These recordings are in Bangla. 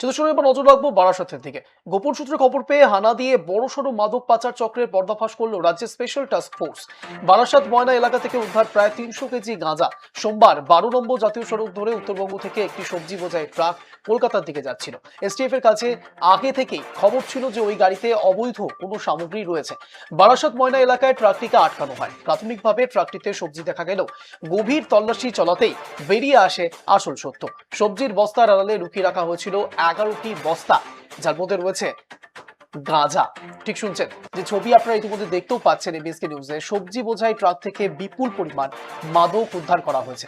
চতুর্থ এবার নজর রাখব দিকে। গোপন সূত্রে খবর পেয়ে হানা দিয়ে বড়সড় মাদক পাচার চক্রের করল রাজ্যের special task force Barasat Moyna এলাকা থেকে উদ্ধার প্রায় তিনশো কেজি গাঁজা। সোমবার বারো নম্বর জাতীয় সড়ক ধরে উত্তরবঙ্গ থেকে একটি সবজি বোঝাই ট্রাক কলকাতার দিকে যাচ্ছিল। এসটিএফ এর কাছে আগে থেকেই খবর ছিল যে ওই গাড়িতে অবৈধ কোনো সামগ্রী রয়েছে। বারাসাত ময়না এলাকায় ট্রাকটিকে আটকানো হয়। প্রাথমিকভাবে ট্রাকটিতে সবজি দেখা গেল গভীর তল্লাশি চলাতেই বেরিয়ে আসে আসল সত্য। সবজির বস্তার আড়ালে লুকিয়ে রাখা হয়েছিল এগারোটি বস্তা, যার মধ্যে রয়েছে গাঁজা। ঠিক শুনছেন, যে ছবি আপনারা ইতিমধ্যে দেখতেও পাচ্ছেন এবিএসকে নিউজে, সবজি বোঝাই ট্রাক থেকে বিপুল পরিমাণ মাদক উদ্ধার করা হয়েছে।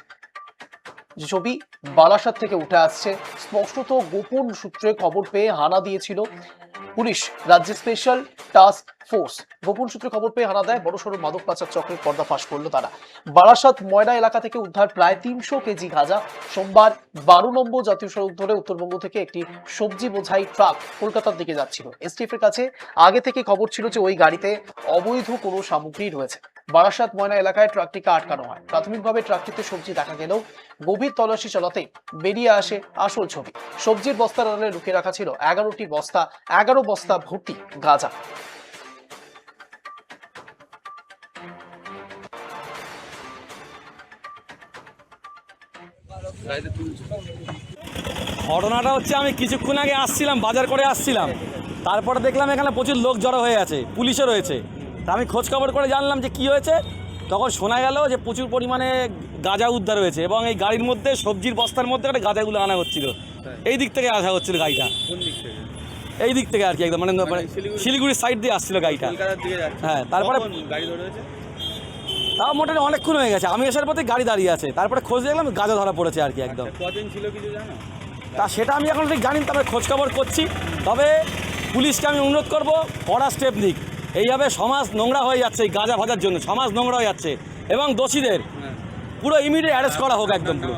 যে ছবি বালাসাত থেকে উঠে আসছে, স্পষ্টত গোপন সূত্রে খবর পেয়ে হানা দিয়েছিল পুলিশ রাজ্যের স্পেশাল টাস্ক ফোর্স গোপন সূত্রে খবর পেয়ে হানা দেয় বড়সড় মাদক পাচার চক্রের পর্দাফাশ করল তারা। বারাসাত ময়না এলাকা থেকে উদ্ধার প্রায় তিনশো কেজি গাঁজা। সোমবার বারো নম্বর জাতীয় সড়ক ধরে উত্তরবঙ্গ থেকে একটি সবজি বোঝাই ট্রাক কলকাতার দিকে যাচ্ছিল। এসটিএফ এর কাছে আগে থেকে খবর ছিল যে ওই গাড়িতে অবৈধ কোনো সামগ্রী রয়েছে। বারাসাত ময়না এলাকায় ট্রাকটিকে আটকানো হয়। প্রাথমিকভাবে ট্রাকটিতে সবজি দেখা গেলেও গভীর তল্লাশি চলাতে বেরিয়ে আসে আসল ছবি। সবজির বস্তার আড়ালে লুকিয়ে রাখা ছিল এগারোটি বস্তা, এগারো বস্তা ভর্তি গাঁজা। ঘটনাটা হচ্ছে আমি কিছুক্ষণ আগে আসছিলাম, বাজার করে আসছিলাম। তারপরে দেখলাম এখানে প্রচুর লোক জড়ো হয়ে আছে, পুলিশও রয়েছে। তা আমি খোঁজখবর করে জানলাম যে কি হয়েছে। তখন শোনা গেল যে প্রচুর পরিমাণে গাঁজা উদ্ধার হয়েছে এবং এই গাড়ির মধ্যে সবজির বস্তার মধ্যে একটা গাঁজাগুলো আনা হচ্ছিল। এই দিক থেকে আসা হচ্ছিল গাড়িটা। এই দিক থেকে আর কি একদম মানে মানে শিলিগুড়ির সাইড দিয়ে আসছিল গাড়িটা। হ্যাঁ, তারপরে- তাও মোটামুটি অনেকক্ষণ হয়ে গেছে। আমি আসার পথে গাড়ি দাঁড়িয়ে আছে। তারপরে খোঁজ দেখলাম গাঁজা ধরা পড়েছে আর কি একদম। ছিল কিছু জানো? তা সেটা আমি এখন ঠিক জানি না, খোঁজখবর করছি। তবে পুলিশকে আমি অনুরোধ করব কড়া স্টেপ নিক। এইভাবে সমাজ নোংরা হয়ে যাচ্ছে এই গাঁজা ভাজার জন্য সমাজ নোংরা হয়ে যাচ্ছে। এবং দোষীদের হ্যাঁ। পুরো ইমিডিয়েট অ্যারেস্ট করা হোক একদম পুরো।